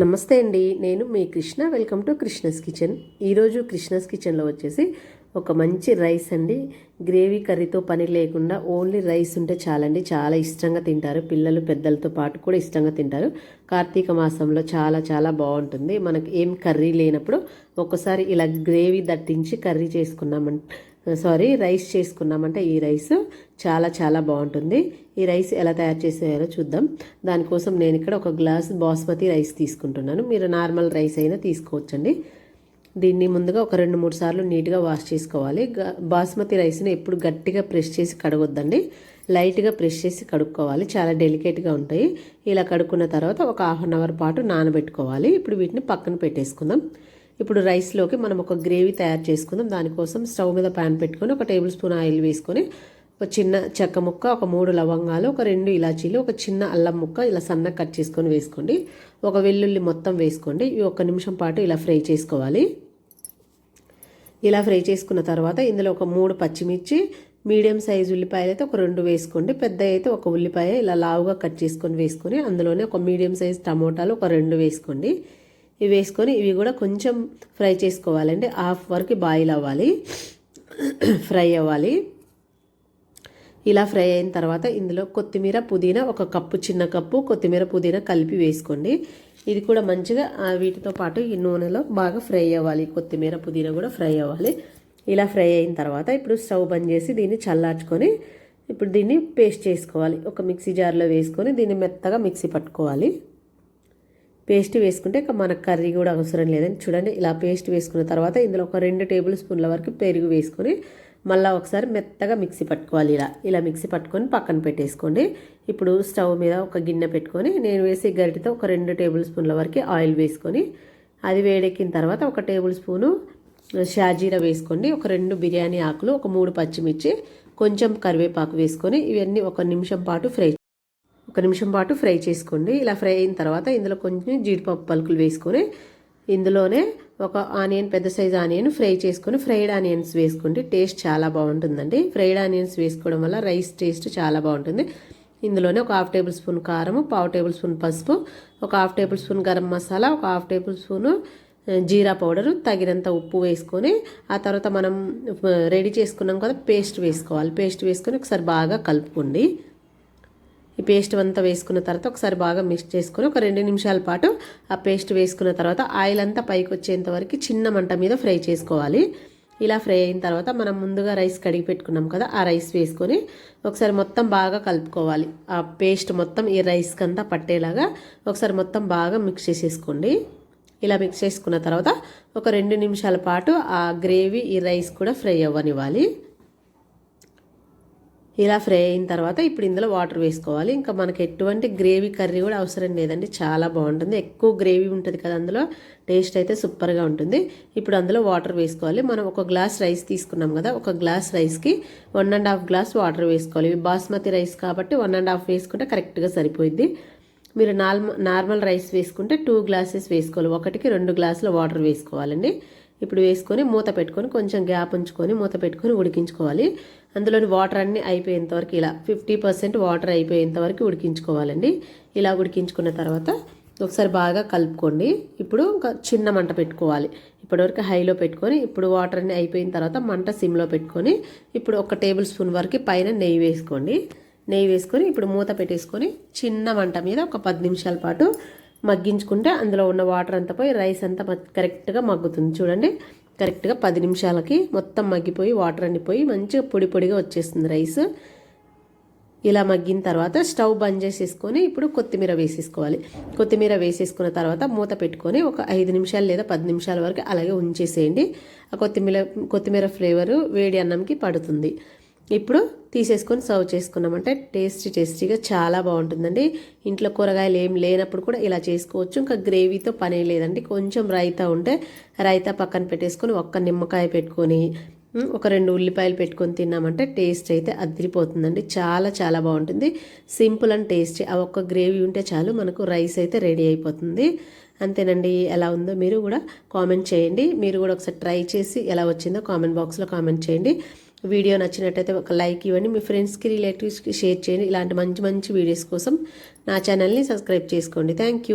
నమస్తే అండి. నేను మీ Krishna. Welcome to Krishna's kitchen. ఈరోజు కృష్ణస్ కిచెన్లో వచ్చేసి ఒక మంచి రైస్ అండి. గ్రేవీ కర్రీతో పని లేకుండా ఓన్లీ రైస్ ఉంటే చాలండి. చాలా ఇష్టంగా తింటారు. పిల్లలు పెద్దలతో పాటు కూడా ఇష్టంగా తింటారు. కార్తీక మాసంలో చాలా చాలా బాగుంటుంది. మనకి ఏం కర్రీ లేనప్పుడు ఒక్కసారి ఇలా గ్రేవీ దట్టించి కర్రీ చేసుకున్నామంటే సారీ రైస్ చేసుకున్నామంటే ఈ రైస్ చాలా చాలా బాగుంటుంది. ఈ రైస్ ఎలా తయారు చేసేయాలో చూద్దాం. దానికోసం నేను ఇక్కడ ఒక గ్లాస్ బాస్మతి రైస్ తీసుకుంటున్నాను. మీరు నార్మల్ రైస్ అయినా తీసుకోవచ్చండి. దీన్ని ముందుగా ఒక రెండు మూడు సార్లు నీట్గా వాష్ చేసుకోవాలి. బాస్మతి రైస్ని ఎప్పుడు గట్టిగా ప్రెస్ చేసి కడగొద్దండి. లైట్గా ప్రెస్ చేసి కడుక్కోవాలి. చాలా డెలికేట్గా ఉంటాయి. ఇలా కడుక్కున్న తర్వాత ఒక హాఫ్ అన్ అవర్ పాటు నానబెట్టుకోవాలి. ఇప్పుడు వీటిని పక్కన పెట్టేసుకుందాం. ఇప్పుడు రైస్లోకి మనం ఒక గ్రేవీ తయారు చేసుకుందాం. దానికోసం స్టవ్ మీద ప్యాన్ పెట్టుకొని ఒక టేబుల్ స్పూన్ ఆయిల్ వేసుకొని ఒక చిన్న చెక్క ముక్క ఒక మూడు లవంగాలు ఒక రెండు ఇలాచీలు ఒక చిన్న అల్లం ముక్క ఇలా సన్నగా కట్ చేసుకొని వేసుకోండి. ఒక వెల్లుల్లి మొత్తం వేసుకోండి. ఇవి ఒక నిమిషం పాటు ఇలా ఫ్రై చేసుకోవాలి. ఇలా ఫ్రై చేసుకున్న తర్వాత ఇందులో ఒక మూడు పచ్చిమిర్చి మీడియం సైజ్ ఉల్లిపాయలు అయితే ఒక రెండు వేసుకోండి. పెద్ద అయితే ఒక ఉల్లిపాయ ఇలా లావుగా కట్ చేసుకొని వేసుకొని అందులోనే ఒక మీడియం సైజ్ టమోటాలు ఒక రెండు వేసుకోండి. ఇవి వేసుకొని ఇవి కూడా కొంచెం ఫ్రై చేసుకోవాలండి హాఫ్ వరకు బాయిల్ అవ్వాలి. ఫ్రై అవ్వాలి. ఇలా ఫ్రై అయిన తర్వాత ఇందులో కొత్తిమీర పుదీనా ఒక కప్పు చిన్న కప్పు కొత్తిమీర పుదీనా కలిపి వేసుకోండి. ఇది కూడా మంచిగా వీటితో పాటు ఈ నూనెలో బాగా ఫ్రై అవ్వాలి. కొత్తిమీర పుదీనా కూడా ఫ్రై అవ్వాలి. ఇలా ఫ్రై అయిన తర్వాత ఇప్పుడు స్టవ్ బంద్ చేసి దీన్ని చల్లార్చుకొని ఇప్పుడు దీన్ని పేస్ట్ చేసుకోవాలి. ఒక మిక్సీ జార్లో వేసుకొని దీన్ని మెత్తగా మిక్సీ పట్టుకోవాలి. పేస్ట్ వేసుకుంటే మనకు కర్రీ కూడా అవసరం లేదని చూడండి ఇలా పేస్ట్ వేసుకున్న తర్వాత ఇందులో ఒక రెండు టేబుల్ స్పూన్ల వరకు పెరుగు వేసుకొని మళ్ళీ ఒకసారి మెత్తగా మిక్సీ పట్టుకోవాలి ఇలా. ఇలా మిక్సీ పట్టుకొని పక్కన పెట్టేసుకోండి. ఇప్పుడు స్టవ్ మీద ఒక గిన్నె పెట్టుకొని నేను వేసే గరిటితో ఒక రెండు టేబుల్ స్పూన్ల వరకు ఆయిల్ వేసుకొని అది వేడెక్కిన తర్వాత ఒక టేబుల్ స్పూను షాజీరా వేసుకోండి. ఒక రెండు బిర్యానీ ఆకులు ఒక మూడు పచ్చిమిర్చి కొంచెం కరివేపాకు వేసుకొని ఇవన్నీ ఒక నిమిషం పాటు ఫ్రై ఒక నిమిషం పాటు ఫ్రై చేసుకోండి. ఇలా ఫ్రై అయిన తర్వాత ఇందులో కొంచెం జీడిపప్పు పలుకులు వేసుకొని ఇందులోనే ఒక ఆనియన్ పెద్ద సైజ్ ఆనియన్ ఫ్రై చేసుకొని ఫ్రైడ్ ఆనియన్స్ వేసుకోండి. టేస్ట్ చాలా బాగుంటుందండి. ఫ్రైడ్ ఆనియన్స్ వేసుకోవడం వల్ల రైస్ టేస్ట్ చాలా బాగుంటుంది. ఇందులోనే ఒక హాఫ్ టేబుల్ స్పూన్ కారం పావు టేబుల్ స్పూన్ పసుపు ఒక half tablespoon garam masala ఒక హాఫ్ టేబుల్ స్పూను జీరా పౌడరు తగినంత ఉప్పు వేసుకొని ఆ తర్వాత మనం రెడీ చేసుకున్నాం కదా పేస్ట్ వేసుకోవాలి. పేస్ట్ వేసుకొని ఒకసారి బాగా కలుపుకోండి. ఈ పేస్ట్ అంతా వేసుకున్న తర్వాత ఒకసారి బాగా మిక్స్ చేసుకొని ఒక రెండు నిమిషాల పాటు ఆ పేస్ట్ వేసుకున్న తర్వాత ఆయిల్ అంతా పైకి వచ్చేంత వరకు చిన్న మంట మీద ఫ్రై చేసుకోవాలి. ఇలా ఫ్రై అయిన తర్వాత మనం ముందుగా రైస్ కడిగి పెట్టుకున్నాం కదా ఆ రైస్ వేసుకొని ఒకసారి మొత్తం బాగా కలుపుకోవాలి. ఆ పేస్ట్ మొత్తం ఈ రైస్కి అంతా పట్టేలాగా ఒకసారి మొత్తం బాగా మిక్స్ చేసేసుకోండి. ఇలా మిక్స్ చేసుకున్న తర్వాత ఒక రెండు నిమిషాల పాటు ఆ గ్రేవీ ఈ రైస్ కూడా ఫ్రై అవ్వనివ్వాలి. ఇలా ఫ్రై అయిన తర్వాత ఇప్పుడు ఇందులో వాటర్ వేసుకోవాలి. ఇంకా మనకి ఎటువంటి గ్రేవీ కర్రీ కూడా అవసరం లేదండి. చాలా బాగుంటుంది. ఎక్కువ గ్రేవీ ఉంటుంది కదా అందులో. టేస్ట్ అయితే సూపర్గా ఉంటుంది. ఇప్పుడు అందులో వాటర్ వేసుకోవాలి. మనం ఒక గ్లాస్ రైస్ తీసుకున్నాం కదా. ఒక గ్లాస్ రైస్కి one and half glass water వేసుకోవాలి. బాస్మతి రైస్ కాబట్టి వన్ అండ్ హాఫ్ వేసుకుంటే కరెక్ట్గా సరిపోయింది మీరు నార్మల్ నార్మల్ రైస్ వేసుకుంటే టూ గ్లాసెస్ వేసుకోవాలి. ఒకటికి రెండు గ్లాసుల వాటర్ వేసుకోవాలండి. ఇప్పుడు వేసుకొని మూత పెట్టుకొని కొంచెం గ్యాప్ ఉంచుకొని మూత పెట్టుకొని ఉడికించుకోవాలి. అందులోని వాటర్ అన్నీ అయిపోయేంత వరకు ఇలా ఫిఫ్టీ పర్సెంట్ వాటర్ అయిపోయేంత వరకు ఉడికించుకోవాలండి. ఇలా ఉడికించుకున్న తర్వాత ఒకసారి బాగా కలుపుకోండి. ఇప్పుడు ఒక చిన్న మంట పెట్టుకోవాలి. ఇప్పటివరకు హైలో పెట్టుకొని ఇప్పుడు వాటర్ అన్నీ అయిపోయిన తర్వాత మంట సిమ్లో పెట్టుకొని ఇప్పుడు ఒక టేబుల్ స్పూన్ వరకు పైన నెయ్యి వేసుకోండి. నెయ్యి వేసుకొని ఇప్పుడు మూత పెట్టేసుకొని చిన్న మంట మీద ఒక పది నిమిషాల పాటు మగ్గించుకుంటే అందులో ఉన్న వాటర్ అంతా పోయి రైస్ అంతా కరెక్ట్గా మగ్గుతుంది. చూడండి. కరెక్ట్గా పది నిమిషాలకి మొత్తం మగ్గిపోయి వాటర్ అన్ని పోయి మంచిగా పొడి పొడిగా వచ్చేస్తుంది రైస్. ఇలా మగ్గిన తర్వాత స్టవ్ బంద్ చేసేసుకొని ఇప్పుడు కొత్తిమీర వేసేసుకోవాలి. కొత్తిమీర వేసేసుకున్న తర్వాత మూత పెట్టుకొని ఒక ఐదు నిమిషాలు లేదా పది నిమిషాల వరకు అలాగే ఉంచేసేయండి. ఆ కొత్తిమీర కొత్తిమీర ఫ్లేవరు వేడి అన్నంకి పడుతుంది. ఇప్పుడు తీసేసుకొని సర్వ్ చేసుకున్నామంటే టేస్టీ టేస్టీగా చాలా బాగుంటుందండి. ఇంట్లో కూరగాయలు ఏం లేనప్పుడు కూడా ఇలా చేసుకోవచ్చు. ఇంకా గ్రేవీతో పని లేదండి. కొంచెం రైతా ఉంటే రైతా పక్కన పెట్టేసుకొని ఒక్క నిమ్మకాయ పెట్టుకొని ఒక రెండు ఉల్లిపాయలు పెట్టుకొని తిన్నామంటే టేస్ట్ అయితే అదిరిపోతుందండి. చాలా చాలా బాగుంటుంది. Simple and tasty. ఆ ఒక్క గ్రేవీ ఉంటే చాలు మనకు రైస్ అయితే రెడీ అయిపోతుంది. అంతేనండి. ఎలా ఉందో మీరు కూడా కామెంట్ చేయండి. మీరు కూడా ఒకసారి ట్రై చేసి ఎలా వచ్చిందో కామెంట్ బాక్స్లో కామెంట్ చేయండి. వీడియో నచ్చినట్టయితే ఒక లైక్ ఇవ్వండి. మీ ఫ్రెండ్స్కి రిలేటివ్స్కి షేర్ చేయండి. ఇలాంటి మంచి మంచి వీడియోస్ కోసం నా ఛానల్ని సబ్స్క్రైబ్ చేసుకోండి. థ్యాంక్